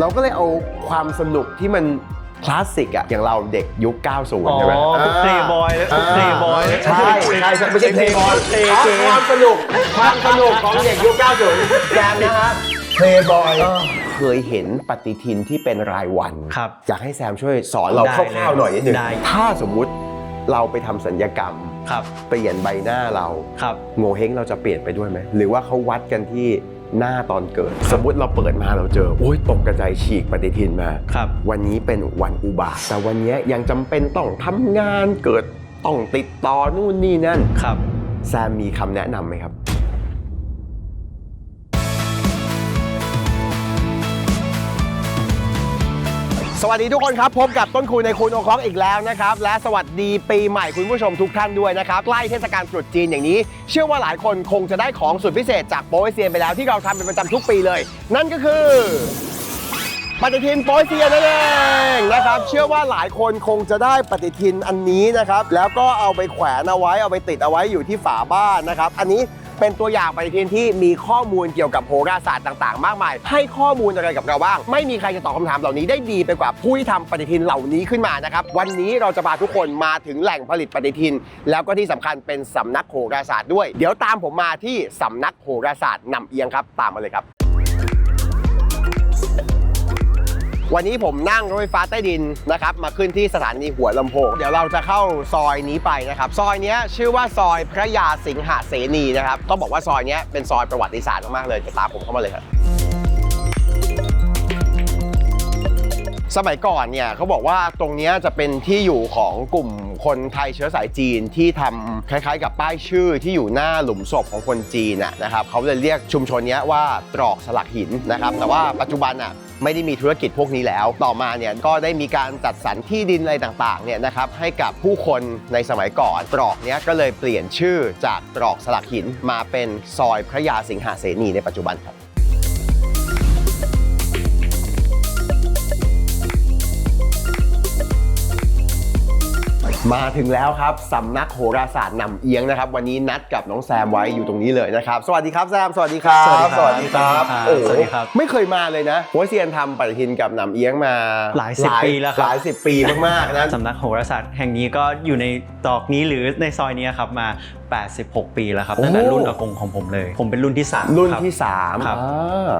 เราก็เลยเอาความสนุกที่มันคลาสสิกอะอย่างเราเด็กยุค 90อ๋อใช่ไหมพวก Playboy แล้วพวก Playboy ใช่ใช่ใช่ไม่ใช่เพลย์บอยเพลย์เกมความสนุกความสนุกของเด็กยุค 90แจมนะฮะเพลย์บอยเคยเห็นปฏิทินที่เป็นรายวันครับอยากให้แซมช่วยสอนเราได้คร่าวๆหน่อยนิดนึงได้ถ้าสมมุติเราไปทำสัญญกรรมครับเปลี่ยนใบหน้าเราครับโงเฮงเราจะเปลี่ยนไปด้วยไหมหรือว่าเขาวัดกันที่ หน้าตอนเกิด สมมติเราเปิดมาเราเจอโอ้ยตกกระจายฉีกปฏิทินมาครับ วันนี้เป็นวันอุบาทแต่วันนี้ยังจำเป็นต้องทำงานเกิดต้องติดต่อนู่นนี่นั่นครับ แซมมีคำแนะนำไหมครับ สวัสดีทุกคนครับ พบกับต้นคุยในคุณโอคล็อกอีกแล้วนะครับ และสวัสดีปีใหม่คุณผู้ชมทุกท่านด้วยนะครับ ใกล้เทศกาลตรุษจีนอย่างนี้ เชื่อว่าหลายคนคงจะได้ของสุดพิเศษจากโปรยเซียนไปแล้วที่เราทำเป็นประจำทุกปีเลย นั่นก็คือปฏิทินโป๊ยเซียนนั่นเองนะครับ เชื่อว่าหลายคนคงจะได้ปฏิทินอันนี้นะครับ แล้วก็เอาไปแขวนเอาไว้เอาไปติดเอาไว้อยู่ที่ฝาบ้านนะครับ อันนี้ เป็นตัวอย่างปฏิทินที่มีข้อมูลเกี่ยวกับโหราศาสตร์ต่าง ๆ มากมาย ให้ข้อมูลอะไรกับเราบ้าง ไม่มีใครจะตอบคำถามเหล่านี้ได้ดีไปกว่าผู้ที่ทำปฏิทินเหล่านี้ขึ้นมานะครับ วันนี้เราจะพาทุกคนมาถึงแหล่งผลิตปฏิทิน แล้วก็ที่สำคัญเป็นสำนักโหราศาสตร์ด้วย เดี๋ยวตามผมมาที่สำนักโหราศาสตร์นำเอียงครับ ตามมาเลยครับ วันนี้ผมนั่งรถไฟฟ้าใต้ดินนะครับมาขึ้นที่สถานีหัวลำโพงเดี๋ยวเราจะเข้าซอยนี้ไปนะครับ ซอยนี้ชื่อว่าซอยพระยาสิงหเสนีนะครับต้องบอกว่าซอยนี้เป็นซอยประวัติศาสตร์มากๆเลยจะตามผมเข้ามาเลยครับ สมัยก่อนเนี่ยเขาบอกว่าตรงเนี้ยจะเป็นที่อยู่ของกลุ่มคนไทยเชื้อสายจีนที่ทำคล้ายๆ กับป้ายชื่อที่อยู่หน้าหลุมศพของคนจีนน่ะนะครับเขาเลยเรียกชุมชนเนี้ยว่าตรอกสลักหินนะครับแต่ว่าปัจจุบันอะไม่ได้มีธุรกิจพวกนี้แล้ว ต่อมาเนี่ยก็ได้มีการจัดสรรที่ดินอะไรต่างๆเนี่ยนะครับให้กับผู้คนในสมัยก่อน ตรอกเนี้ยก็เลยเปลี่ยนชื่อจากตรอกสลักหินมาเป็นซอยพระยาสิงหาเสนีในปัจจุบันครับ มาถึงแล้วครับสำนักโหราศาสตร์นำเอียงนะครับ วันนี้นัดกับน้องแซมไว้อยู่ตรงนี้เลยนะครับ สวัสดีครับแซมสวัสดีครับสวัสดีครับโอ้โหสวัสดีครับ ไม่เคยมาเลยนะหัวเซียนทำปฏิทินกับนำเอียงมาหลายสิบปีแล้วครับหลายสิบปีมากๆนะสำนักโหราศาสตร์แห่งนี้ก็อยู่ในตรอกนี้หรือในซอยนี้ครับมา86 ปีแล้วครับโอ้ตั้งแต่รุ่นอากงของผมเลย ผมเป็นรุ่นที่ 3 รุ่นที่3ครับ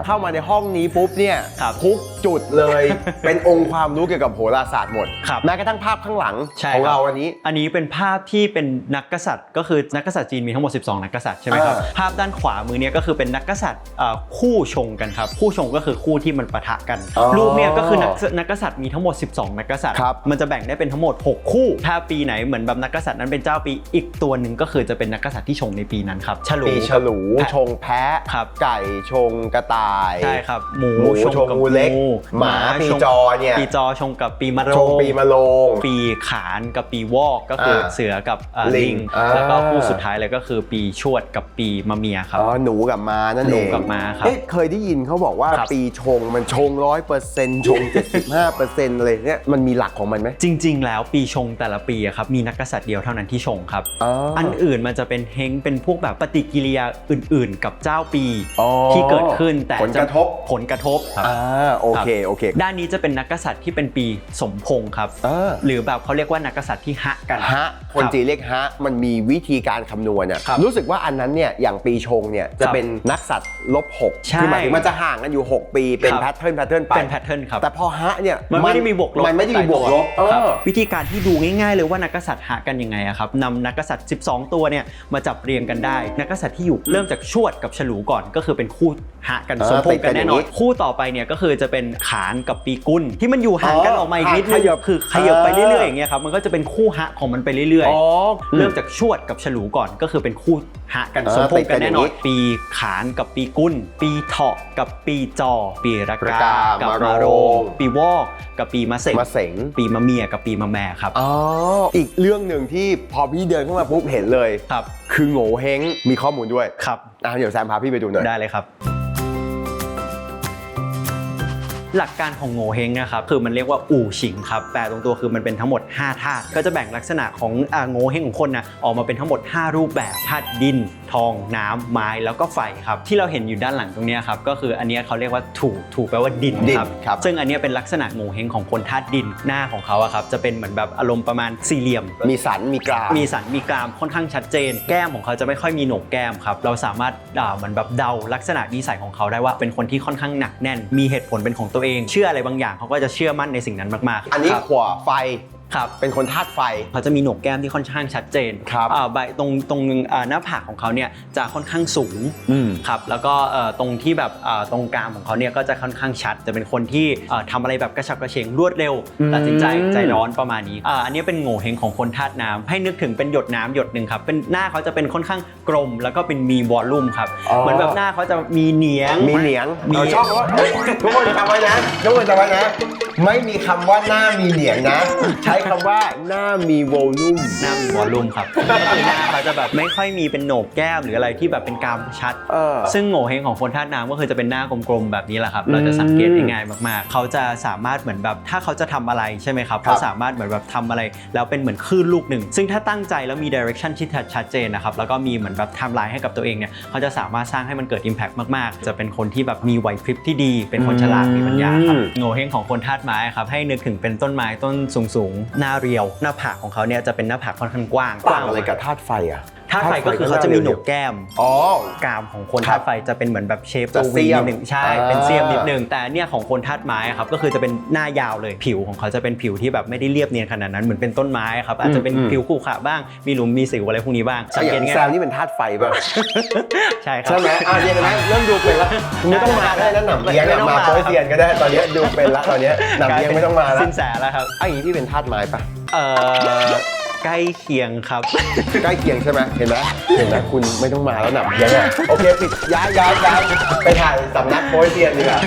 เข้ามาในห้องนี้ปุ๊บเนี่ยครับทุกจุดเลย เป็นองค์ความรู้เกี่ยวกับโหราศาสตร์หมดครับแม้กระทั่งภาพข้างหลังใช่ของครับเราอันนี้ อันนี้เป็นภาพที่เป็นนักกษัตริย์ก็คือนักกษัตริย์จีนมีทั้งหมด 12 นักกษัตริย์ใช่ไหมครับอ่าภาพด้านขวามือเนี้ยก็คือเป็นนักกษัตริย์เอ่อคู่ชงกันครับคู่ชงก็คือคู่ที่มันปะทะกันอ๋อรูปเนี้ยก็คือนักนักกษัตริย์มีทั้งหมด 12 นักกษัตริย์ครับมันจะแบ่งได้เป็นทั้งหมด 6 คู่ ถ้าปีไหนเหมือนแบบนักกษัตริย์นั้นเป็นเจ้าปีอีกตัวหนึ่งก็คือจะเป็นนักกษัตริย์ที่ชงในปีนั้นครับฉลูปีฉลูแพะชงแพะครับไก่ชงกระต่ายใช่ครับหมูหมูชงกับงูเล็ก หมาหปีชงจอเนี่ยปีจอชงกับปีมะโรชงปีมะโรงปีขานกับปีวอกก็คืออาเสือกับเอ่อลิลิงงอ่าแล้วก็คู่สุดท้ายเลยก็คือปีชวดกับปีมะเมียครับอ๋อหนูกับม้านั่นหนูเองกับม้าครับเอ๊ะเคยได้ยินเขาบอกว่าครับปีชงมันชงร้อยเปอร์เซ็นต์ชง75เปอร์เซ็นต์อะไรเนี่ยมันมีหลักของมันไหมจริง ๆ แล้วปีชงแต่ละปีอะครับมีนักกษัตริย์เดียวเท่านั้นที่ชงครับอ๋ออันอื่นมันจะเป็นเฮงเป็นพวกแบบปฏิกิริยาอื่น ๆ กับเจ้าปีอ๋อที่เกิดขึ้นแต่ผลกระทบผลกระทบครับ อ่าโอเคโอเค ด้านนี้จะเป็นนักกษัตริย์ที่เป็นปีสมพงษ์ครับ เออ หรือแบบเขาเรียกว่านักกษัตริย์ที่หะกัน ฮะคนครับจีนเรียกฮะมันมีวิธีการคำนวณอะครับรู้สึกว่าอันนั้นเนี่ยอย่างปีชงเนี่ยจะครับเป็นนักสัตว์ลบ6ใช่คือหมายถึงมันจะห่างกันอยู่ 6 ปีเป็นครับ แพทเทิร์นแพทเทิร์นไปเป็นแพทเทิร์นครับ แต่พอฮะเนี่ยมันไม่ได้มีบวกลบมันไม่ได้มีบวกลบเอครับอ วิธีการที่ดูง่ายๆเลยว่านักกษัตริย์หากันยังไงอะครับนำนักกษัตริย์ 12 ตัวเนี่ยมาจับเรียงกันได้นักกษัตริย์ที่อยู่เริ่มจากชวดกับฉลูก่อนก็คือเป็นคู่หากันเออสมพงษ์กันแน่นอนติดกันอย่างนี้คู่ต่อไปเนี่ยก็คือจะเป็นขานกับปีกุลที่มันอยู่ห่างกันอ๋อออกมาอีกนิดนึขงยับคือขยับไปเออเรื่อยๆอย่างเงี้ยครับมันก็จะเป็นคู่หะของมันไปเรื่อยอ๋อๆเริ่มจากชวดกับฉลูก่อนก็คือเป็นคู่หะกันเออสมพงษ์กันแน่นอนติดกันอย่างนี้ปีขานกับปีกุลปีเถาะกับปีจอ ปีระระกากากับมะมาโรโรงงปีวอกกับปีมะเสงมาเสงปีมะเมียกับปีมะแม่ครับอ๋ออีกเรื่องหนึ่งที่พอพี่เดินเข้ามาปุ๊บเห็นเลยครับ คือโง่เฮงมีข้อมูลด้วยครับอะเดี๋ยวแซมพาพี่ไปดูหน่อย ได้เลยครับ หลักการของโงเฮงนะครับคือมันเรียกว่าอู่ฉิงครับแปลตรงตัวคือมันเป็นทั้งหมด5ธาตุก็จะแบ่งลักษณะของอ่าโงเฮงของคนนะออกมาเป็นทั้งหมด 5 รูปแบบธาตุดิน ทอง น้ำไม้แล้วก็ไฟครับที่เราเห็นอยู่ด้านหลังตรงเนี้ยครับก็คืออันเนี้ยเขาเรียกว่าถูถูแปลว่าดินดินครับครับซึ่งอันเนี้ยเป็นลักษณะโงเฮงของคนธาตุดินหน้าของเขาอะครับจะเป็นเหมือนแบบอารมณ์ประมาณสี่เหลี่ยม มีสันมีกรามมีสันมีกรามค่อนข้างชัดเจน แก้มของเขาจะไม่ค่อยมีโหนกแก้มครับเราสามารถอ่าเหมือนแบบเดาลักษณะนิสัยของเขาได้ว่าเป็นคนที่ค่อนข้างหนักแน่น มีเหตุผลเป็นของตัวเอง เชื่ออะไรบางอย่างเขาก็จะเชื่อมั่นในสิ่งนั้นมากๆอันนี้ครับ ขวาไฟ ครับเป็นคนธาตุไฟ เขาจะมีโหนกแก้มที่ค่อนข้างชัดเจนครับอ่าใบตรงตรงอ่าหน้าผากของเขาเนี่ยจะค่อนข้างสูงอืม ครับแล้วก็เอ่อตรงที่แบบเอ่อตรงกรามของเขาเนี่ยก็จะค่อนข้างชัด จะเป็นคนที่เอ่อทำอะไรแบบกระฉับกระเฉงรวดเร็วอืม ตัดสินใจใจร้อนประมาณนี้อ่าอันนี้เป็นโง่เฮงของคนธาตุน้ำให้นึกถึงเป็นหยดน้ำหยดหนึ่งครับเป็นหน้าเขาจะเป็นค่อนข้างกลม แล้วก็เป็นมีวอลลุ่มครับเหมือนแบบหน้าเขาจะมีเหนียง มีเหนียงมี เราชอบว่าทุกคนจำไว้นะทุกคนจำไว้นะ ไม่มีคำว่าหน้ามีเหนียงนะ ใช้คำว่าหน้ามีโวลูมหน้ามีวอลลุ่มครับก็คือหน้าเขาจะแบบไม่ค่อยมีเป็นโหนกแก้มหรืออะไรที่แบบเป็นกรามชัด เออ ซึ่งโง่เฮงของคนธาตุน้ำก็คือจะเป็นหน้ากลมๆแบบนี้แหละครับ เราจะสังเกตได้ง่ายมากๆ เขาจะสามารถเหมือนแบบถ้าเขาจะทำอะไรใช่ไหมครับครับเขาสามารถเหมือนแบบทำอะไร แล้วเป็นเหมือนคลื่นลูกหนึ่ง ซึ่งถ้าตั้งใจแล้วมี direction ที่ชัดเจนนะครับ แล้วก็มีเหมือนแบบไทม์ไลน์ให้กับตัวเองเนี่ย เขาจะสามารถสร้างให้มันเกิด impact มากๆ จะเป็นคนที่แบบมีไหวพริบที่ดี เป็นคนฉลาด มีปัญญาครับ โง่เฮงของคนธาตุไม้ครับ ให้นึกถึงเป็นต้นไม้ต้นสูงๆหน้าเรียว หน้าผากของเขาเนี่ยจะเป็นหน้าผากค่อนข้างกว้างต่างอะไรกับธาตุไฟอะ ธาตุไฟก็คือเขาจะมีโหนกแก้มอ๋อกรามของคนครัธาบตุไฟจะเป็นเหมือนแบบเชฟจะตัวเสี้วียมนิดหนึ่งใช่อ่าเป็นเสียมนิดหนึ่งแต่เนี่ยของคนธาตุไม้อะครับก็คือจะเป็นหน้ายาวเลยผิวของเขาจะเป็นผิวที่แบบไม่ได้เรียบเนียนขนาดนั้นเหมือนเป็นต้นไม้ครับอาจจะเป็นอืมผิวขรุขระบ้างมีหลุมมีสิวอะไรพวกนี้บ้างสังอเกตย่างง่าแซยวนี่เป็นธาตุไฟป่ะใช่ครับใช่ไหมอะเนี่ยเห็นไหมเริ่มดูเป็นแล้วไม่ต้องมาได้แล้วหนำเลี้ยงอะมาโปรยเซียนก็ได้ตอนเนี้ยดูเป็นละตอนเนี้ยหนำเลี้ยงไม่ต้องมาแล้วสินแสแล้วครับไอ้อย่างนี้พี่เป็นธาตุไม้ปะเอ่อ ใกล้เคียงครับ ใกล้เคียงใช่ไหมเห็นไหมเห็นไหมคุณไม่ต้องมาแล้วหนำเลี้ยงอะโอเคปิดย้ายย้ายย้ายไปถ่ายสำนักโปรยเซียนดีกว่า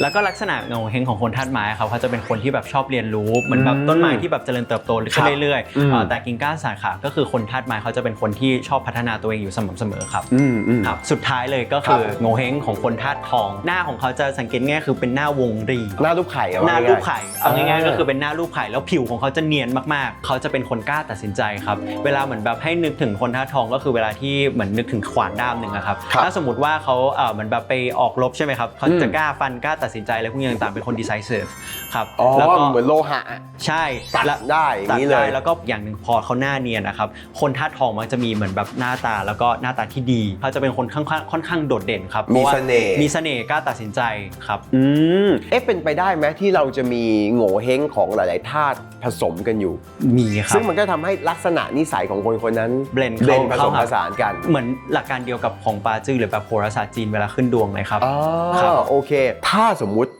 แล้วก็ลักษณะเงาเฮงของคนธาตุไม้ครับเขาจะเป็นคนที่แบบชอบเรียนรู้เหมือนแบบอืมต้นไม้ที่แบบเจริญเติบโตขึ้นเรื่อยอืมๆเอ่อแต่กิ่งก้านสาขาก็คือคนธาตุไม้เขาจะเป็นคนที่ชอบพัฒนาตัวเองอยู่สม่ำเสมอครับอืมอืมครับสุดท้ายเลยก็คือครับโงเฮงของคนธาตุทอง หน้าของเขาจะสังเกตง่ายคือเป็นหน้าวงรีหน้ารูปไข่อะหน้าว่รูปไข่เอาง่ายๆก็คือเป็นเป็นหน้ารูปไข่แล้วผิวของเขาจะเนียนมากๆเขาจะเป็นคนกล้าตัดสินใจครับ เวลาเหมือนแบบให้นึกถึงคนธาตุทองก็คือเวลาที่เหมือนนึกถึงขวานด้ามหนึ่งอะครับ ครับถ้าสมมติว่าเขาเอ่อเหมือนแบบไปออกรบใช่ไหมครับ เขาอืมจะกล้าฟันกล้าตัดสินใจอะไรพวกนี้ต่างๆเป็นคน decisive ครับอ๋อแล้วก็เหมือนโลหะอะใช่ตัดและ ได้อย่าตังดนี้เลได้ยแล้วก็อย่างหนึ่งพอเขาหน้าเนียนนะครับ คนธาตุทองมันจะมีเหมือนแบบหน้าตาแล้วก็หน้าตาที่ดีเขาจะเป็นคนค่อนข้างค่อนข้างโดดเด่นครับมีพราะว่าเสน่ห์ มีเสน่ห์กล้าตัดสินใจครับ อืมเอ๊ะเป็นไปได้ไหมที่เราจะมีโง่เฮงของหลาย ๆ ธาตุผสมกันอยู่มีครัซึ่บงมันก็ทำให้ลักษณะนิสัยของคนคนนั้น blend เบลเข้านผสมเข้าหาผสานกัน เหมือนหลักการเดียวกับของปาจื้อหรือแบบโหราศาสตร์จีนเวลาขึ้นดวงเลยครับ อ๋อครับ โอเค ถ้าสมมุติ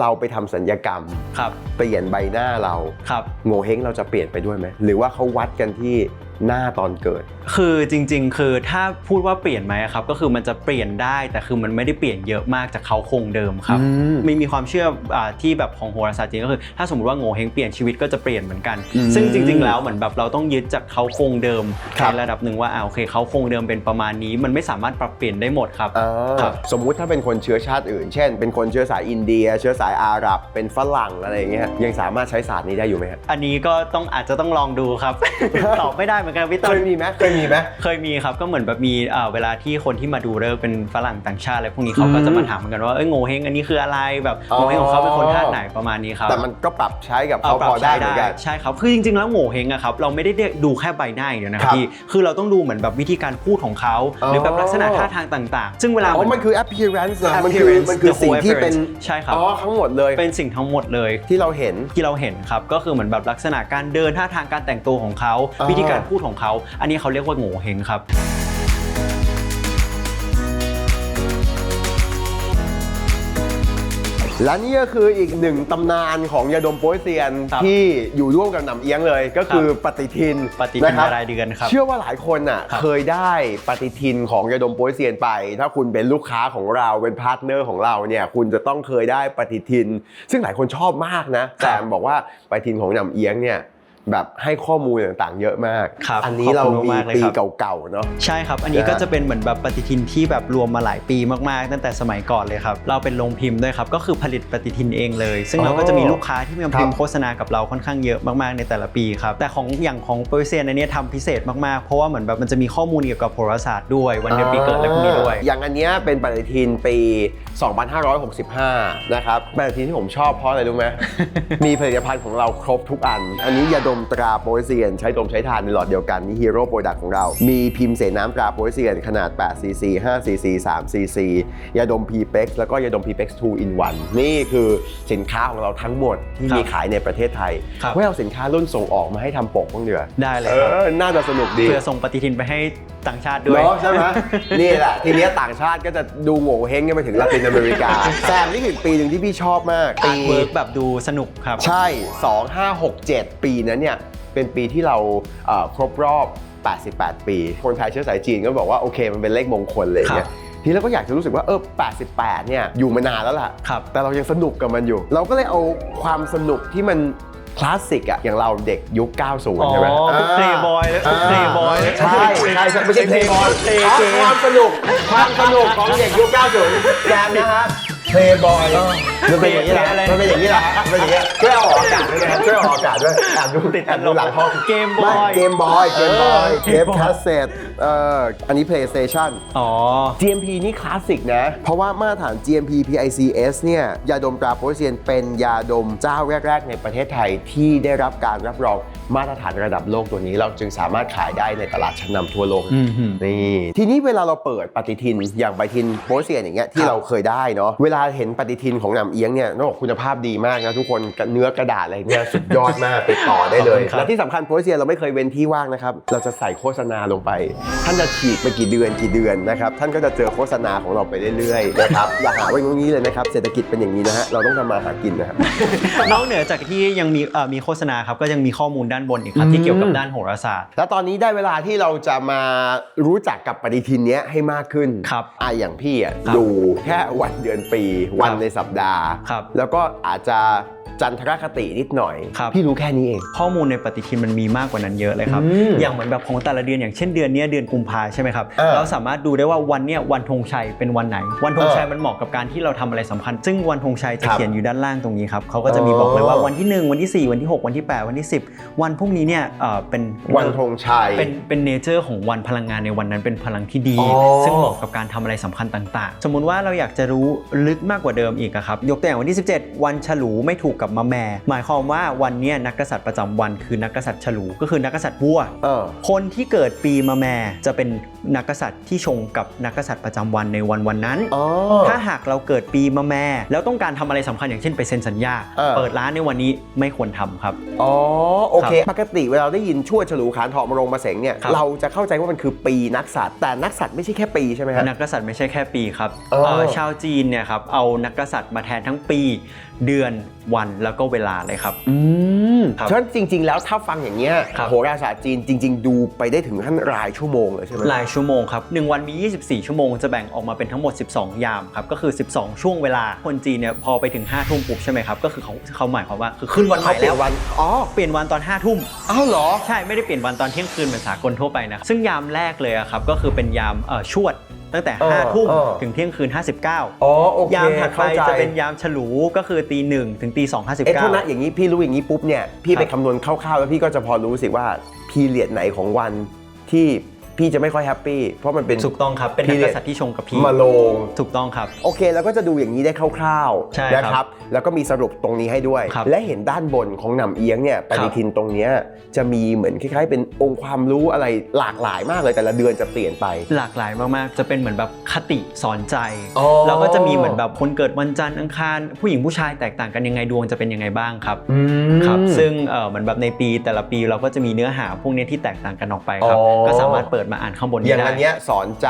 เราไปทำสัญญกรรม ครับเปลี่ยนใบหน้าเรา ครับ โง่เฮงเราจะเปลี่ยนไปด้วยไหม หรือว่าเขาวัดกันที่ หน้าตอนเกิด คือจริง ๆ คือถ้าพูดว่าเปลี่ยนไหมครับ ก็คือมันจะเปลี่ยนได้แต่คือมันไม่ได้เปลี่ยนเยอะมากจากเขาคงเดิมครับอืมไม่มีความเชื่ออาที่แบบของโหราศาสตร์จีนก็คือ ถ้าสมมติว่าโง่เฮงเปลี่ยนชีวิตก็จะเปลี่ยนเหมือนกัน อืมซึ่งจริง ๆ แล้วเหมือนแบบเราต้องยึดจากเขาคงเดิมครับ ในระดับหนึ่งว่าอ่าโอเคเขาคงเดิมเป็นประมาณนี้ มันไม่สามารถปรับเปลี่ยนได้หมดครับ อ่าครับ สมมุติถ้าเป็นคนเชื้อชาติอื่น เช่น เป็นคนเชื้อสายอินเดีย เชื้อสายอาหรับ เป็นฝรั่งอะไรอย่างเงี้ยยังสามารถใช้ศาสตร์นี้ได้อยู่ไหมฮะ อันนี้ก็ต้องอาจจะต้องลองดูครับ ตอบไม่ได้เหมือนกันพี่เคต้นยมีไหมเคยมีไหม เคยมีครับก็เหมือนแบบมีเอ่อเวลาที่คนที่มาดูเลิกษ์เป็นฝรั่งต่างชาติอะไรพวกนี้เขาก็จะมาถามเหมือนกันว่าเอ้ยโง่เฮงอันนี้คืออะไรแบบอ๋อ โง่เฮงของเขาเป็นคนธาตุไหนประมาณนี้ครับแต่มันก็ปรับใช้กับเขาปรัพบอได้ใช้เหมือนกัน ใช่ครับคือจริงๆแล้วโง่เฮงอะครับเราไม่ได้ดูแค่ใบหน้าอย่างเดียวนะคครัรับบพี่คือเราต้องดูเหมือนแบบวิธีการพูดของเขาอ๋อ หรือแบบลักษณะท่าทางต่างๆ ซึ่งเวลาอ๋อเหมันคือ appearance นะมันคือ appearance มันคือ the whole สิ่งที่เป็น appearance ใช่ครับอ๋อทั้งหมดเลยเป็นสิ่งทั้งหมดเลย ที่เราเห็น ที่เราเห็นครับก็คือเหมือนแบบลักษณะการเดินท่าทางการแต่งตัวของเขา อ่าวิธีการพูดของเขา อันนี้เขาเรียกว่าโง่เฮงครับและนี่ก็คืออีกหนึ่งตำนานของยาดมโป้ยเซียนครับที่อยู่ร่วมกับหนำเอียงเลย ก็คือปฏิทินปฏิทินนะครับรายเดือนครับเชื่อว่าหลายคนอะครับเคยได้ปฏิทินของยาดมโป้ยเซียนไป ถ้าคุณเป็นลูกค้าของเราเป็นพาร์ทเนอร์ของเราเนี่ยคุณจะต้องเคยได้ปฏิทิน ซึ่งหลายคนชอบมากนะแต่บอกว่าปฏิทินของหนำเอียงเนี่ย แบบให้ข้อมูลต่างๆ เยอะมาก ครับอันนี้เราขอบคุณมีมากๆเลยปีครับ เก่าๆเนาะ ใช่ครับ อันนี้นะฮะก็จะเป็นเหมือนแบบปฏิทินที่แบบรวมมาหลายปีมากๆ ตั้งแต่สมัยก่อนเลยครับ เราเป็นโรงพิมพ์ด้วยครับ ก็คือผลิตปฏิทินเองเลย ซึ่งเราก็จะมีลูกค้าที่มาพิมพ์โฆษณากับเราค่อนข้างเยอะมากๆในแต่ละปีครับ แต่ของอย่างของโปรเซียนอันเนี้ยทำพิเศษมากๆ เพราะว่าเหมือนแบบมันจะมีข้อมูลเกี่ยวกับโหราศาสตร์ด้วยวันเดือนปีเกิดอะไรพวกนี้ด้วย อย่างอันเนี้ยเป็นปฏิทินปี 2565 นะครับ ปฏิทินที่ผมชอบเพราะอะไรรู้ไหม มีผลิตภัณฑ์ของเราครบทุกอัน อันนี้ยาดมตราโปรเซียน ใช้ดมใช้ทานในหลอดเดียวกันนี่ฮีโร่โปรดักต์ของเรา มีพิมพ์เสน้ำตราโปรเซียนขนาด 8 cc 5 cc 3 cc ยาดม p p e x แล้วก็ยาดม p p e x 2 in 1 นี่คือสินค้าของเราทั้งหมดที่ครับมีขายในประเทศไทยครับว่าเอาสินค้ารุ่นส่งออกมาให้ทำปกบ้างเดือได้เลยเอครับอน่าจะสนุกดีเพื่อส่งปฏิทินไปให้ต่างชาติด้วยเนาะใช่ไหมนี่แหละทีเนี้ยต่างชาติก็จะดูโง่เฮงกันไปถึงลาตินอเมริกาแซมนี่คือปีหนึ่งที่พี่ชอบมากอาร์ตเวิร์กแบบดูสนุกครับ ใช่ 2567 ปีนั้นเนี่ยเป็นปีที่เราเอ่อครบรอบ 88 ปี คนไทยเชื้อสายจีนก็บอกว่าโอเค มันเป็นเลขมงคลเลยเนี่ยทีนี้เราก็อยากจะรู้สึกว่าเออ 88 เนี่ยอยู่มานานแล้วล่ะครับแต่เรายังสนุกกับมันอยู่ เราก็เลยเอาความสนุกที่มันคลาสสิกอะอย่างเราเด็กยุค 90 ใช่ไหมอ๋อพวก Playboy และพวก Playboy ใช่ใช่ใช่ไม่ใช่เพลย์บอยเพลย์อ๋อเกมความสนุกความสนุกของเด็กยุค 90แซมนะฮะ เพลย์บอยมันเป็นอย่างนี้แหละมันเป็นอย่างนี้แหละมันเป็นอย่างนี้ช่วยเอาออกอากาศด้วยนะครับช่วยเอาออกอากาศด้วยแอบดูติดแอบดูหลังห้องเกมบอยเกมบอยเกมบอยเออเทปคาสเซ็ตเอ่ออันนี้ PlayStation อ๋อ GMP นี่คลาสสิกนะ เพราะว่ามาตรฐาน GMP PICS เนี่ยยาดมตราโปรเซียนเป็นยาดมเจ้าแรก ๆ ในประเทศไทยที่ได้รับการรับรองมาตรฐานระดับโลกตัวนี้ เราจึงสามารถขายได้ในตลาดชั้นนำทั่วโลกอืมหืมนี่ทีนี้เวลาเราเปิดปฏิทินอย่างปฏิทินโปรเซียนอย่างเงี้ยที่เราเคยได้เนาะเวลาเห็นปฏิทินของหนำเอียงเนี่ยต้องบอกคุณภาพดีมากนะทุกคนเนื้อกระดาษอะไรเนี่ยสุดยอดมากติดต่อได้เลยขอบคุณครับและที่สำคัญโปรเซียนเราไม่เคยเว้นที่ว่างนะครับ เราจะใส่โฆษณาลงไป ท่านจะฉีกไปกี่เดือนกี่เดือนนะครับ ท่านก็จะเจอโฆษณาของเราไปเรื่อยๆนะครับอย่าหาไว้ตรงนี้เลยนะครับเศรษฐกิจเป็นอย่างนี้นะฮะเราต้องทำมาหากินนะครับ นอกเหนือจากที่ยังมีเอ่อมีโฆษณาครับก็ยังมีข้อมูลด้านบนอีกครับอืมที่เกี่ยวกับด้านโหราศาสตร์ แล้วตอนนี้ได้เวลาที่เราจะมารู้จักกับปฏิทินเนี้ยให้มากขึ้นครับ อะอย่างพี่อะครับดูแค่วันเดือนปีวันครับในสัปดาห์ครับแล้วก็อาจจะ จันทรคตินิดหน่อย ครับ พี่รู้แค่นี้เอง ข้อมูลในปฏิทินมันมีมากกว่านั้นเยอะเลยครับ อืมอย่างเหมือนแบบของแต่ละเดือนอย่างเช่นเดือนเนี้ยเดือนกุมภาใช่ไหมครับ เออเราสามารถดูได้ว่าวันเนี้ยวันธงชัยเป็นวันไหน วันธงชัยเออมันเหมาะกับการที่เราทำอะไรสำคัญ ซึ่งวันธงชัยจะครับเขียนอยู่ด้านล่างตรงนี้ครับเขาก็จะมีบอกเลยว่าวันที่1วันที่4วันที่6วันที่8วันที่10วันพวกนี้เนี่ยเอ่อเป็นวันธงชัย เป็นเป็นเนเจอร์ของวันพลังงานในวันนั้นเป็นพลังที่ดี อ๋อ ซึ่งเหมาะกับการทำอะไรสำคัญต่าง ๆ สมมุติว่าเราอยากจะรู้ลึกมากกว่าเดิมอีกอะครับยกตัวอย่างวันที่ 17 วันฉลูไม่ถูกกับมะแม่ หมายความว่าวันเนี้ยนักกษัตริย์ประจำวันคือนักกษัตริย์ฉลูก็คือนักกษัตริย์วัวเออคนที่เกิดปีมะแม่จะเป็นนักกษัตริย์ที่ชงกับนักกษัตริย์ประจำวันในวันวันนั้นอ๋อถ้าหากเราเกิดปีมะแม่แล้วต้องการทำอะไรสำคัญอย่างเช่นไปเซ็นสัญญาเออเปิดร้านในวันนี้ไม่ควรทำครับอ๋อโอเคครับปกติเวลาเราได้ยินชั่วฉลูขานเถาะมะรงมาเสงเนี่ยครับเราจะเข้าใจว่ามันคือปีนักสัตว์แต่นักสัตว์ไม่ใช่แค่ปีใช่ไหมฮะนักกษัตริย์ไม่ใช่แค่ปีครับเออเอ่อชาวจีนเนี่ยครับเอานักกษัตริย์มาแทนทั้งปี เดือนวันแล้วก็เวลาเลยครับ อืมครับฉะนั้นจริง ๆ แล้วถ้าฟังอย่างเงี้ยครับ โหราศาสตร์จีนจริง ๆ ดูไปได้ถึงขั้นรายชั่วโมงเลยใช่ไหมรายชั่วโมงครับหนึ่งวันมี 24 ชั่วโมงจะแบ่งออกมาเป็นทั้งหมด 12 ยามครับก็คือ 12 ช่วงเวลาคนจีนเนี่ยพอไปถึง5ทุ่มปุ๊บใช่ไหมครับก็คือเขาเขาหมายความว่าคือขึ้นวันใหเขาม่เปลี่แล้ยนววันอ๋อเปลี่ยนวันตอน 5 ทุ่ม อ้าวเหรอ ใช่ไม่ได้เปลี่ยนวันตอนเที่ยงคืนเหมือนสากลทั่วไปนะซึ่งยามแรกเลยอะครับก็คือเป็นยามเอ่อชวด ตั้งแต่เออ5ทุ่มเออ ถึงเที่ยงคืน 59 อ๋อโอเคยามถัดไปเข้าใจจะเป็นยามฉลูก็คือตีหนึ่งถึงตีสองห้าสิบเอ๊ะโทเก้าษนะอย่างนี้พี่รู้อย่างนี้ปุ๊บเนี่ยพี่ไปครับคำนวณคร่าวๆแล้วพี่ก็จะพอรู้สิว่าพีเรียดไหนของวันที่ พี่จะไม่ค่อยแฮปปี้เพราะมันเป็น ถูกต้องครับ เป็นนักกษัตริย์ที่ชงกับพี่มาลง ถูกต้องครับ โอเคแล้วก็จะดูอย่างนี้ได้คร่าวใช่ๆนะครับ แล้วก็มีสรุปตรงนี้ให้ด้วย ครับและเห็นด้านบนของหนำเอียงเนี่ยปฏิทินตรงเนี้ยจะมีเหมือนคล้ายๆ เป็นองค์ความรู้อะไรหลากหลายมากเลยแต่ละเดือนจะเปลี่ยนไป หลากหลายมากๆ จะเป็นเหมือนแบบคติสอนใจ อ๋อแล้วก็จะมีเหมือนแบบคนเกิดวันจันทร์อังคาร ผู้หญิงผู้ชายแตกต่างกันยังไงดวงจะเป็นยังไงบ้างครับอืมครับ ซึ่งเออเหมือนแบบในปีแต่ละปีเราก็จะมีเนื้อหาพวกนี้ที่แตกต่างกันออกไปครับ อ๋อ ก็สามารถเปิดมาอ่านข้างบนอนี้ย่างได้อันเนี้ยสอนใจ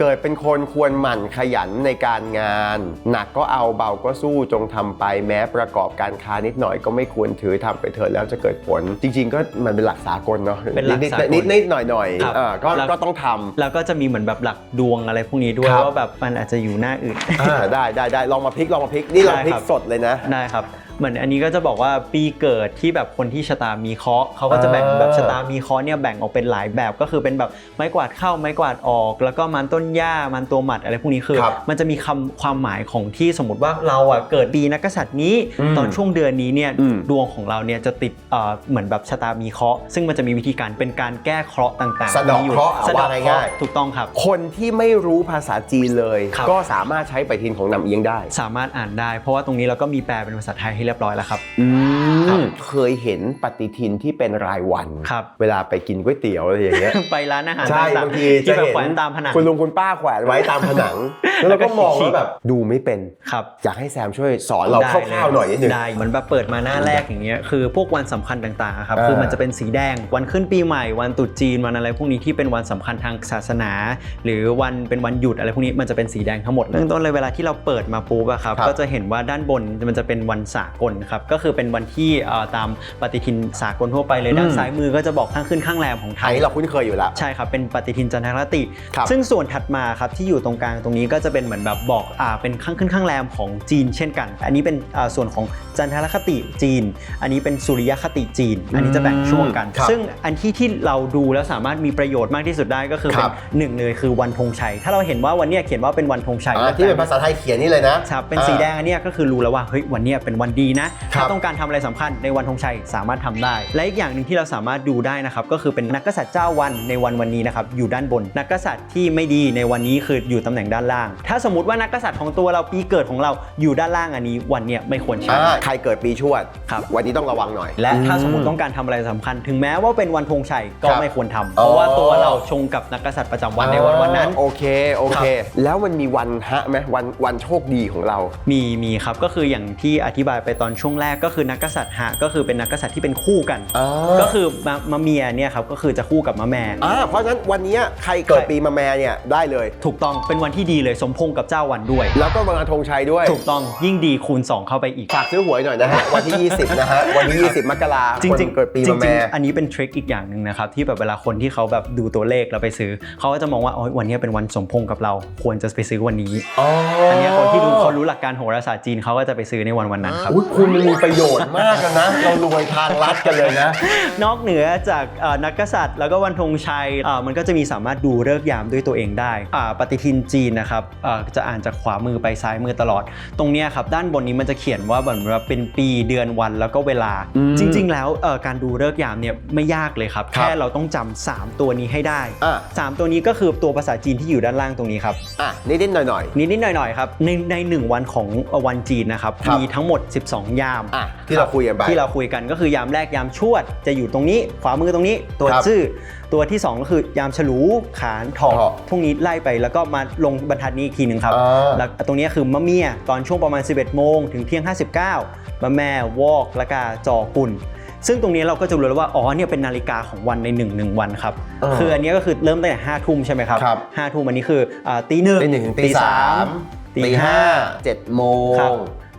เกิดเป็นคนควรหมั่นขยันในการงาน หนักก็เอาเบาก็สู้จงทำไปแม้ประกอบการค้านิดหน่อยก็ไม่ควรถือทำไปเถิดแล้วจะเกิดผล จริง ๆ ก็มันเป็นหลักสากลเนาะเป็นหลักสากลนิดๆนิดๆหน่อยหน่อยๆครับเออก็แล้วก็ต้องทำแล้วก็จะมีเหมือนแบบหลักดวงอะไรพวกนี้ด้วยครับว่าแบบมันอาจจะอยู่หน้าอื่นอ่าได้ได้ได้ลองมาพลิกลองมาพลิกนี่เราได้พลิครักบสดเลยนะได้ครับ เหมือนอันนี้ก็จะบอกว่าปีเกิดที่แบบคนที่ชะตามีเคราะห์เขาก็จะแบ่งอ่าแบบชะตามีเคราะห์เนี่ยแบ่งออกเป็นหลายแบบก็คือเป็นแบบไม้กวาดเข้าไม้กวาดออก แล้วก็มันต้นหญ้ามันตัวหมัดอะไรพวกนี้คือ ครับมันจะมีคำความหมายของที่สมมติว่าเราอะเกิดปีนักกษัตริย์นี้อืมตอนช่วงเดือนนี้เนี่ยอืม ดวงของเราเนี่ยจะติดเอ่อเหมือนแบบชะตามีเคราะห์ซึ่งมันจะมีวิธีการเป็นการแก้เคราะห์ต่างๆสะเดาะมียู่เคราะห์อะสะเดาะว่าเคราะง่ายห์ๆ ถูกต้องครับ คนที่ไม่รู้ภาษาจีนเลย ครับ ก็สามารถใช้ปฏิทินของนำเอียงได้ สามารถอ่านได้ เพราะว่าตรงนี้เราก็มีแปลเป็นภาษาไทยให้เรียบร้อยแล้วครับ อืครับมเคยเห็นปฏิทินที่เป็นรายวัน ครับ เวลาไปกินก๋วยเตี๋ยวอะไรอย่างเงี้ย ไปร้านอาหารใช่ต่างบางทีๆที่จะแบบเห็นแขวนตามผนังคุณลุงคุณป้าแขวนไว้ตามผนัง แล้วเราก็มองว่าแบบดูไม่เป็นครับอยากให้แซมช่วยสอนเราได้คร่าวๆหน่อยนิดนึงได้เหมือนแบบเปิดมาหน้าแรกอย่างเงี้ยคือพวกวันสำคัญต่างๆอะครับอ่าคือมันจะเป็นสีแดงวันขึ้นปีใหม่ วันตรุษจีนวันอะไรพวกนี้ที่เป็นวันสำคัญทางศาสนา หรือวันเป็นวันหยุดอะไรพวกนี้มันจะเป็นสีแดงทั้งหมดเริ่มต้นเลยเวลาที่เราเปิดมาปุ๊บอะครับครับก็จะเห็นว่าด้านบนมันจะเป็นวันสากลครับก็คือเป็นวันที่เอ่อตามปฏิทินสากลทั่วไปเลยด้านซ้ายมือก็จะบอกข้างขึ้นข้างแรมของไทอันยนี้เราคุ้นเคยอยู่แล้วใช่ครับเป็นปฏิทินจันทรคติครับซึ่งส่วนถัดมาครับที่อยู่ตรงกลางตรงนี้ก็จะเป็นเหมือนแบบบอกอ่าเป็นข้างขึ้นข้างแรมของจีนเช่นกัน อันนี้เป็นอ่าส่วนของจันทรคติจีน อันนี้เป็นสุริยคติจีน อันนี้จะแบ่งช่วงกันครับซึ่งอันที่ที่เราดูแล้วสามารถมีประโยชน์มากที่สุดได้ก็คือคเป็รันบหนึ่งเลยคือวันธงชัย ถ้าเราเห็นว่าวันเนี้ยเขียนว่าเป็นวันธงชัยอ่าที่เป็นภาษาไทยเขียนนี่เลยนะครับเป็นสีแดงอันเนี้ยก็คือรู้แล้วว่าเฮ้ยวันเนี้ยเป็นวันดีนะครัถ้าบต้องการทำอะไรสำคัญในวันธงชัยสามารถทำได้ และอีกอย่างหนึ่งที่เราสามารถดูได้นะครับก็คือเป็นนักกษัตริย์เจ้าวันในวันวันนี้นะครับอยู่ด้านบน นักกษัตริย์ที่ไม่ดีในวันนี้คืออยู่ตำแหน่งด้านล่าง ถ้าสมมติว่านักกษัตริย์ของตัวเราปีเกิดของเราอยู่ด้านล่างอันนี้วันเนี้ยไม่ควรใช้อ่าใครเกิดปีชวดครับวันนี้ต้องระวังหน่อย และถ้าสมมติต้องการทำอะไรสำคัญ ถึงแม้ว่าเป็นวันธงชัยก็ครับไม่ควรทำอ๋อเพราะว่าตัวเราชงกับนักกษัตริย์ประจำวันในวันวันนั้นอ่าโอเคโอเค แล้วมันมีวันฮะไหมวันวันโชคดีของเรา มีมีครับก็คืออย่างที่อธิบายไปตอนช่วงแรกก็คือนักกษัตริย์ฮะก็คือเป็นนักกษัตริย์ที่เป็นคู่กัน อ่า ก็คือมะมะเมียเนี่ยครับก็คือจะคู่กับมะแม่ อ่าเพราะฉะนั้นวันนี้ใครเกิดใครปีมาแม่เนี่ยได้เลย ถูกต้องเป็นวันที่ดีเลยสมพงษ์กับเจ้าวันด้วย แล้วก็วันธงชัยด้วย ถูกต้องยิ่งดีคูณ 2 เข้าไปอีก ฝากซื้อหวยหน่อยนะฮะ วันที่ 20 นะฮะ วันที่ 20 มกราจริงคนจริงเกิดปีจริมางแม่ๆอันนี้เป็นทริคอีกอย่างหนึ่งนะครับ ที่แบบเวลาคนที่เขาแบบดูตัวเลขแล้วไปซื้อ เขาก็จะมองว่าโอ้ยวันนี้เป็นวันสมพงษ์กับเรา ควรจะไปซื้อวันนี้อ๋ออัอันเนี้ยคนที่ดูเขารู้หลักการโหราศาสตร์จีนเขาก็จะไปซื้อในวันวันนั้นครับ อุ้ยคุณมันมีประโยชน์มากอะนะ เรารวยทางลัดกันเลยนะ นอกเหนือจากเอ่อนักกษัตริย์ แล้วก็วันธงชัยเอ่อมันก็จะมีสามารถดูเลิกษ์ยามด้วยตัวเองได้อ่าปฏิทินจีนนะครับเอ่อจะอ่านจากขวามือไปซ้ายมือตลอด ตรงเนี้ยครับด้านบนนี้มันจะเขียนว่าเหมือนว่าเป็นปีเดือนวันแล้วก็เวลา อืมจริง ๆ แล้วเอ่อการดูเลิกษ์ยามเนี่ยไม่ยากเลยครับ ครับ แค่เราต้องจำสามตัวนี้ให้ได้ อะสามตัวนี้ก็คือตัวภาษาจีนที่อยู่ด้านล่างตรงนี้ครับ อะนิดๆหน่อย นิดๆหน่อยๆครับในในหนึ่งวันของวันจีนนะครับ ครับ มีทั้งหมด 12 ยาม ๆ อะที่เราคุยกันไปที่เราคุยกันก็คือยามแรกยามชวด จะอยู่ตรงนี้ ขวามือตรงนี้ ตัวครับซื่อ ตัวที่ 2 ก็คือยามฉลูขานถอกถอกพวกนี้ไล่ไปแล้วก็มาลงบรรทัดนี้อีกทีหนึ่งครับอ่าแล้วตรงนี้คือมะเมียตอนช่วงประมาณ 11 โมงถึงเที่ยง 59มะแม่วอกและกาจอกุลซึ่งตรงนี้เราก็จะรู้แล้วว่า อ๋อ เนี่ยเป็นนาฬิกาของวันในหนึ่งหนึ่งวันครับเออคืออันนี้ก็คือเริ่มตั้งแต่ห้าทุ่มใช่ไหมครับครับห้าทุ่มอันนี้คืออ่าตีหนึ่งตีหนึ่งถึงตีสามตีตีห้าห้าเจ็ดโมครับง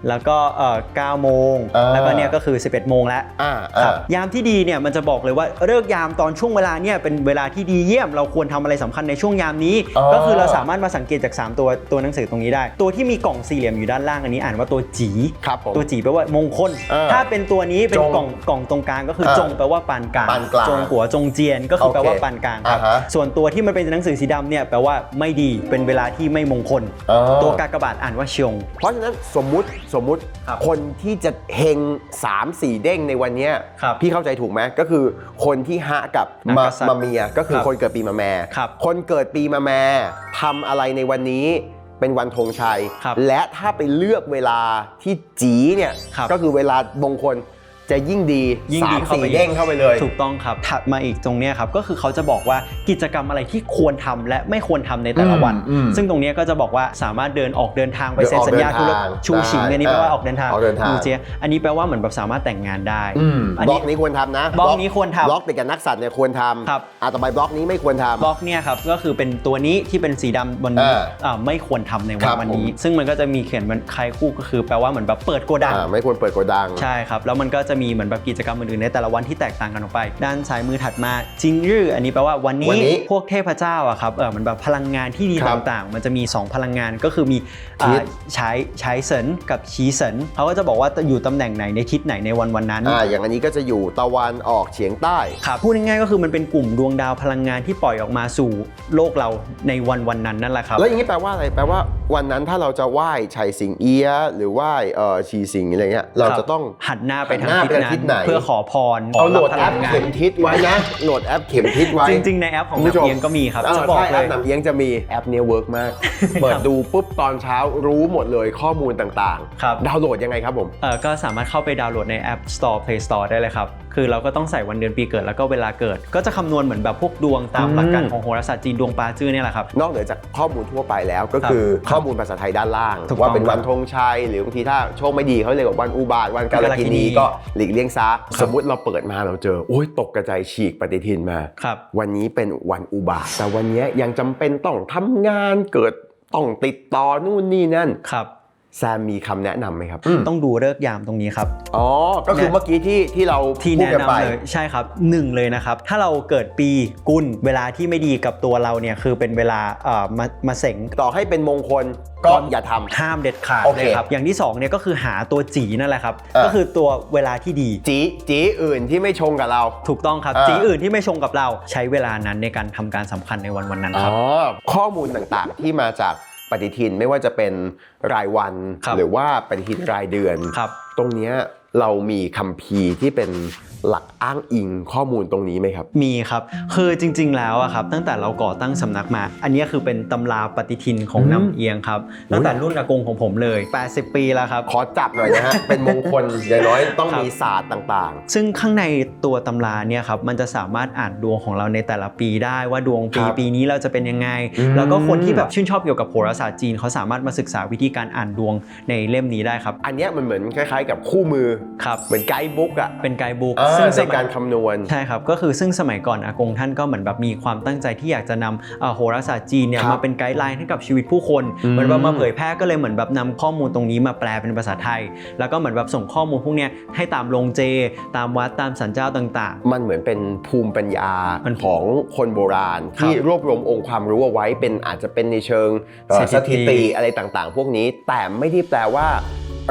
แล้วก็เอ่อ9โมงเออแล้วก็เนี่ยก็คือ 11 โมงแล้วอ่าครัอ่าบยามที่ดีเนี่ยมันจะบอกเลยว่าเลิกยามตอนช่วงเวลาเนี่ยเป็นเวลาที่ดีเยี่ยม เราควรทำอะไรสำคัญในช่วงยามนี้ อ๋อ ก็คือเราสามารถมาสังเกตจาก 3 ตัวตัวหนังสือตรงนี้ได้ ตัวที่มีกล่องสี่เหลี่ยมอยู่ด้านล่างอันนี้อ่านว่าตัวจี ครับผม ตัวจีแปลว่ามงคล เออถ้าเป็นตัวนี้เป็นจงกล่องกล่องตรงกลางก็คือเออจงแปลว่าปานกลางปานกลางจงหัวจงเจียนก็คือโอเคแปลว่าปานกลางครับ อ่าฮะส่วนตัวที่มันเป็นหนังสือสีดำเนี่ยแปลว่าไม่ดีเป็นเวลาที่ไม่มงคลอ๋อตัวกากบาทอ่านว่าชง เพราะฉะนั้นสมมุติสมมุติครับคนที่จะเฮง3 4 เด้งในวันเนี้ยครับพี่เข้าใจถูกไหมก็คือคนที่ฮะกับนักมากษัตริย์มาเมียก็คือครับคนเกิดปีมาแม่ครับคนเกิดปีมาแม่ทำอะไรในวันนี้เป็นวันธงชัย ครับและถ้าไปเลือกเวลาที่จีเนี่ยครับก็คือเวลามงคล จะยิ่งดียิ่งดีสามเข้าไปสี่เด้งเข้าไปเลยถูกต้องครับ ถัดมาอีกตรงเนี้ยครับก็คือเขาจะบอกว่ากิจกรรมอะไรที่ควรทำและไม่ควรทำในแต่ละวันอืมอืมซึ่งตรงเนี้ยก็จะบอกว่าสามารถเดินออกเดินทางไปเดินเซ็นออกสัญญาธุรเดินทางชูชิงได้อันนี้แปลว่าออกเดินทางออกเดินทางดูเจอันนี้แปลว่าเหมือนแบบสามารถแต่งงานได้อืมอันบล็นี้อกนี้ควรทำนะบล็อกนี้ควรทำบล็อกติดกับนักสัตว์เนี่ยควรทำครับอะต่อไปบล็อกนี้ไม่ควรทำบล็อกเนี่ยครับก็คือเป็นตัวนี้ที่เป็นสีดำบนนี้อ่าอ่าไม่ควรทำในวัครันบวันนี้ผมซึ่งมันก็จะมีเขียนมันคล้ายคู่ก็คือ แปลว่าเหมือนแบบเปิดโกดังอ่าไม่ควรเปิดโกดังใช่ครับแล้วมันก็จะมีเหมือนแบบกิจกรรมอื่นๆในแต่ละวันที่แตกต่างกันออกไป ด้านซ้ายมือถัดมาจิงรื่ออันนี้แปลว่าวันวันนี้นี้พวกเทพเจ้าอะครับเออมันแบบพลังงานที่ดีครับต่างๆ มันจะมี 2 พลังงานก็คือมีทิศอ่าใช้ใช้เสินกับชีเสินเขาก็จะบอกว่าอยู่ตำแหน่งไหนในทิศไหนในวันวันๆนั้น อ่าอย่างอันนี้ก็จะอยู่ตะวันออกเฉียงใต้ ครับพูดง่ายๆก็คือมันเป็นกลุ่มดวงดาวพลังงานที่ปล่อยออกมาสู่โลกเราในวันวันๆนั้นนั่นแหละครับ แล้วอย่างนี้แปลว่าอะไรแปลว่าวันนั้นถ้าเราจะไหว้ชัยสิงเอียะหรือไหว้เอ่อชีสิงอะไรเงี้ยเราจะต้อง หันหน้าไปทางหันหน้าทิศไปทางนั้ทินศไหนเพื่อขอพรเอาโหลดขแอรัปบพลังงานเข็มทิศไว้นะโหลดแอปเข็มทิศไว้จริง ๆ ในแอปของคุณผู้ชมน้ำเอียงก็มีครับเออจะบอกใช่เลแอปยหนำเอียงจะมีแอปเนี้ยเวิร์กมาก เปิดดูปุ๊บตอนเช้ารู้หมดเลยข้อมูลต่างครับๆดาวน์โหลดยังไงครับผม เออก็สามารถเข้าไปดาวน์โหลดใน App Store Play Store ได้เลยครับ คือเราก็ต้องใส่วันเดือนปีเกิดแล้วก็เวลาเกิด ก็จะคำนวณเหมือนแบบพวกดวงตามหลักการอืมของโหราศาสตร์จีนดวงปลาจื้อเนี่ยแหละครับ นอกเหนือจากข้อมูลทั่วไปแล้วก็คือครับข้อมูลภาษาไทยด้านล่าง ถูกต้องว่าเป็นวันธงชัยหรือบางทีถ้าโชคไม่ดีเขาเรียกว่าวันอุบาทวันกาลกิกาลกินีนีก็หลีกเลี่ยงซะครับสมมุติเราเปิดมาเราเจอโอ้ยตกกระจายฉีกปฏิทินมา ครับ วันนี้เป็นวันอุบาทแต่วันนี้ยังจำเป็นต้องทำงานเกิดต้องติดต่อนู่นนี่นั่น ครับ แซมมีคำแนะนำไหมครับต้องดูเลิกษ์ยามตรงนี้ครับ อ๋อ ก็คือเมื่อกี้ที่ที่เราที่พูดแนะกันไป นำเลยใช่ครับหนึ่งเลยนะครับ ถ้าเราเกิดปีกุลเวลาที่ไม่ดีกับตัวเราเนี่ยคือเป็นเวลาเอ่อมามาเสงต่อให้เป็นมงคลก็อย่าทำ ห้ามเด็ดขาดโอเคเลยครับอย่างที่2เนี่ยก็คือหาตัวจีนั่นแหละครับอ่าก็คือตัวเวลาที่ดี จีจีอื่นที่ไม่ชงกับเรา ถูกต้องครับอ่าจีอื่นที่ไม่ชงกับเราใช้เวลานั้นในการทำการสำคัญในวันวันๆนั้นครับ อ๋อข้อมูลต่างๆที่มาจาก ปฏิทินไม่ว่าจะเป็นรายวันครับหรือว่าปฏิทินรายเดือนครับตรงเนี้ยเรามีคัมภีร์ที่เป็น หลักอ้างอิงข้อมูลตรงนี้ไหมครับ มีครับคือจริง ๆ แล้วอะครับ ตั้งแต่เราก่อตั้งสำนักมา อันนี้คือเป็นตำราปฏิทินของอืมน้ำเอียงครับ ตั้งแต่รุ่นอากงของผมเลย 80 ปีแล้วครับ ขอจับหน่อยนะฮะ เป็นมงคลอย่างน้อยต้องครับมีศาสตร์ต่างซึ่งข้างในตัวตำราเนี่ยครับมันจะสามารถอ่านดวงของเราในแต่ละปีได้ว่าดวงปีครับปีนี้เราจะเป็นยังไงอืมแล้วก็คนที่แบบชื่นชอบเกี่ยวกับโหราศาสตร์จีนเขาสามารถมาศึกษาวิธีการอ่านดวงในเล่มนี้ได้ครับๆอันเนี้ยมันเหมือนคล้าย ๆ กับคู่มือครับเหมือนไกด์บุ๊กอะเป็นไกด์บุ๊กอ่าซึ่งสในมัยการคำนวณใช่ครับก็คือซึ่งสมัยก่อนอากงท่านก็เหมือนแบบมีความตั้งใจที่อยากจะนำเอ่อโหราศาสตร์จีนเนี่ยครับมาเป็นไกด์ไลน์ให้กับชีวิตผู้คนอืมเหมือนแบบมาเผยแพร่ก็เลยเหมือนแบบนำข้อมูลตรงนี้มาแปลเป็นภาษาไทย แล้วก็เหมือนแบบส่งข้อมูลพวกเนี้ยให้ตามโรงเจ ตามวัดตามสันเจ้าต่างมันเหมือนเป็นภูมิปัญญามันของคนโบราณครับที่รวบรวมองค์ความรู้เอาไว้เป็นอาจจะเป็นในเชิงเอ่อสสถิติถิติอะไรต่างๆ พวกนี้แต่ไม่ได้แปลว่า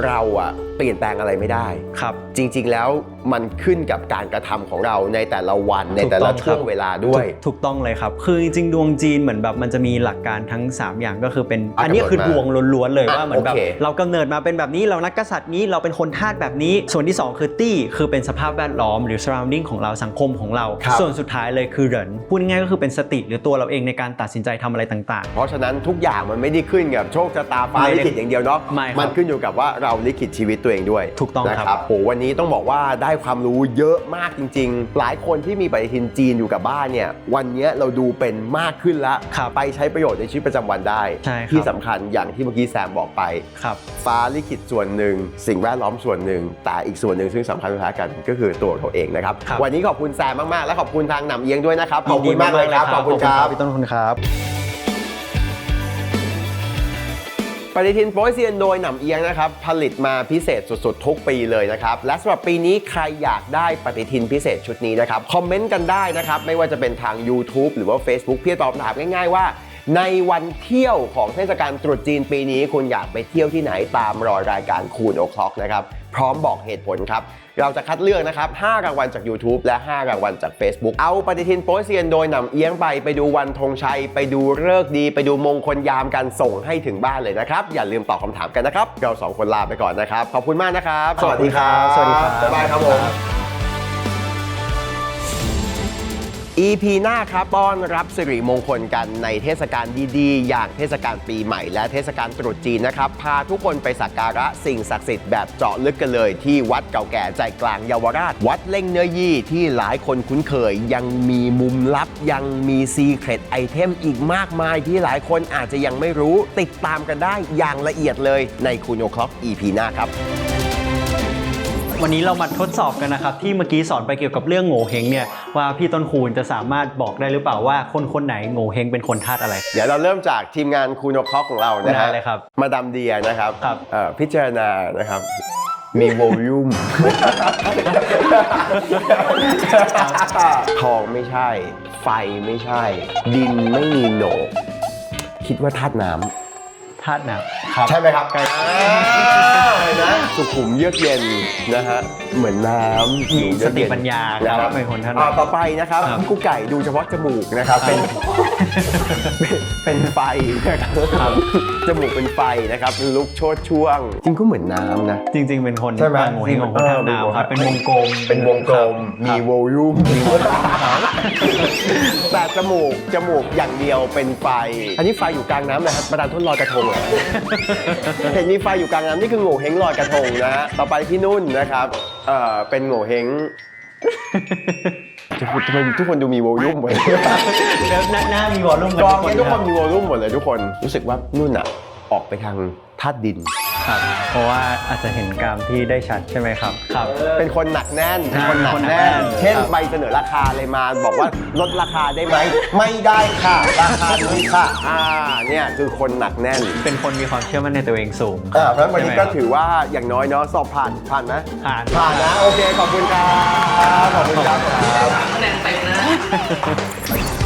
เราอะเปลี่ยนแปลงอะไรไม่ได้ๆครับ จริง ๆ แล้วมันขึ้นกับการกระทำของเราในแต่ละวันในถูกแต่ละต้องครับช่วงเวลาด้วยถูกถูกต้องเลยครับ คือจริงๆดวงจีนเหมือนแบบมันจะมีหลักการทั้ง 3 อย่างก็คือเป็นอะอันนี้คือกำหนดมาดวงล้วนๆเลยอะว่าเหมือนแบบโอเคเรากำเนิดมาเป็นแบบนี้เรานักกษัตริย์นี้เราเป็นคนทาสแบบนี้ ส่วนที่ 2 คือตี้คือเป็นสภาพแวดล้อมหรือ surrounding ของเราสังคมของเราครับส่วนสุดท้ายเลยคือเหรินพูดง่ายๆก็คือเป็นสติหรือตัวเราเองในการตัดสินใจทำอะไรต่างเพราะฉะนั้นทุกอย่างมันไม่ได้ขึ้นกับโชคชะตาฟ้าไม่ลิได้ขิตอย่างเดียวเนาะไม่ครับมันขึ้นอยู่กับว่าเราลิขิตชีวิตตัวเองด้วย ถูกต้องนะครับโหวันนี้ต้องบอกว่าได้ความรู้เยอะมากจริง ๆ หลายคนที่มีปฏิทินจีนอยู่กับบ้านเนี่ย วันนี้เราดูเป็นมากขึ้นละครับไปใช้ประโยชน์ในชีวิตประจำวันได้ใช่ครับที่สำคัญอย่างที่เมื่อกี้แซมบอกไปๆครับฟ้าลิขิตส่วนหนึ่ง สิ่งแวดล้อมส่วนหนึ่ง แต่อีกส่วนหนึ่งซึ่งสำคัญไม่แพ้กันก็คือตัวเขาเองนะครับครับ วันนี้ขอบคุณแซมมาก ๆ และขอบคุณทางหนำเอียงด้วยนะครับ ขอบคุณมากเลยครับ ขอบคุณครับพี่ต้นคุณครับ ปฏิทินโป๊ยเซียนโดยหนำเอียงนะครับผลิตมาพิเศษสุดๆ ทุกปีเลยนะครับและสำหรับปีนี้ใครอยากได้ปฏิทินพิเศษชุดนี้นะครับคอมเมนต์กันได้นะครับไม่ว่าจะเป็นทาง YouTube หรือว่า Facebook เพียงตอบคำถามง่ายๆว่าในวันเที่ยวของเทศกาลตรุษจีนปีนี้ คุณอยากไปเที่ยวที่ไหนตามรอยรายการคูณโอคล็อกนะครับ พร้อมบอกเหตุผลครับ เราจะคัดเลือกนะครับ 5 รางวัลจาก YouTube และ 5 รางวัลจาก Facebook เอาปฏิทินโป๊ยเซียนโดยหนำเอียงไปไปดูวันธงชัย ไปดูเลิกษ์ดี ไปดูมงคลยามกันส่งให้ถึงบ้านเลยนะครับ อย่าลืมตอบคำถามกันนะครับ เราสองคนลาไปก่อนนะครับ ขอบคุณมากนะครับขอบคุณครับ สวัสดีครับบ๊ายบายครับผม EP หน้าครับต้อนรับสิริมงคลกันในเทศกาลดีๆ อย่างเทศกาลปีใหม่ และเทศกาลตรุษจีนนะครับ พาทุกคนไปสักการะสิ่งศักดิ์สิทธิ์แบบเจาะลึกกันเลย ที่วัดเก่าแก่ใจกลางเยาวราช วัดเล่งเนื้อยี่ที่หลายคนคุ้นเคย ยังมีมุมลับยังมีซีเครตไอเทมอีกมากมายที่หลายคนอาจจะยังไม่รู้ติดตามกันได้อย่างละเอียดเลยในคูโนคล็อก EP หน้าครับ วันนี้เรามาทดสอบกันนะครับ ที่เมื่อกี้สอนไปเกี่ยวกับเรื่องโง่เฮงเนี่ยว่าพี่ต้นคูณจะสามารถบอกได้หรือเปล่าว่าคนคนไหนโง่เฮงเป็นคนธาตุอะไร เดี๋ยวเราเริ่มจากทีมงานคูโนคล็อกของเรานะได้ฮะเลยครับมาดามเดียนะครับครับ เอ่อพิจารณานะครับมีโวลูม ทองไม่ใช่ ไฟไม่ใช่ ดินไม่มีโหนกคิดว่าธาตุน้ำ ธาตุน้ำใช่ไหมครับใช่นะสุขุมเยือกเย็นนะฮะเหมือนน้ำมีสติปัญญาครับนะครับเป็นคนท่านอ่าต่อไปนะครับครับกุ๊กไก่ดูเฉพาะจมูกนะครับเป็นเป็นเป็นไฟนะครับจมูกเป็นไฟนะครับลุกโชดช่วง จริงก็เหมือนน้ำนะ จริง ๆ เป็นคนใช่ไหมโงเฮงของคนธาตุน้ำครับ เป็นวงกลมเป็นวงกลมมีครับโวลูมแต่จมูก จมูกอย่างเดียวเป็นไฟ อันนี้ไฟอยู่กลางน้ำนะครับประดานทดลอยกระทงเหรอ เห็นมีไฟอยู่กลางน้ำนี่คือโง่เฮงลอยกระทงนะฮะต่อไปพี่นุ่นนะครับเอ่อเป็นโง่เฮงทำไมทุกคนดูมีโวลูมหมดเลยแล้วหน้าหน้ามีวอลลุ่มกองนี้ทุกคนรับมีโวลูมหมดเลยทุกคนรู้สึกว่านุ่นอะออกไปทางธาตุดิน ครับ เพราะว่าอาจจะเห็นกรามที่ได้ชัดใช่ไหมครับ ครับ เป็นคนหนักแน่นเป็นคนหนักแน่นคนหนักแน่นเช่นครับใบเสนอราคาเลยมาบอกว่าลดราคาได้ไหม ไม่ได้ค่ะ ราคานี้ค่ะ อ่า เนี่ยคือคนหนักแน่นเป็นคนมีความเชื่อมั่นในตัวเองสูงอ่าเพราะฉะนั้นวันนี้ใช่ไหมก็ครับถือว่าอย่างน้อยเนาะสอบผ่านผ่านไหมผ่านผ่านนะ โอเค ขอบคุณครับ ขอบคุณครับ คะแนนเต็มนะ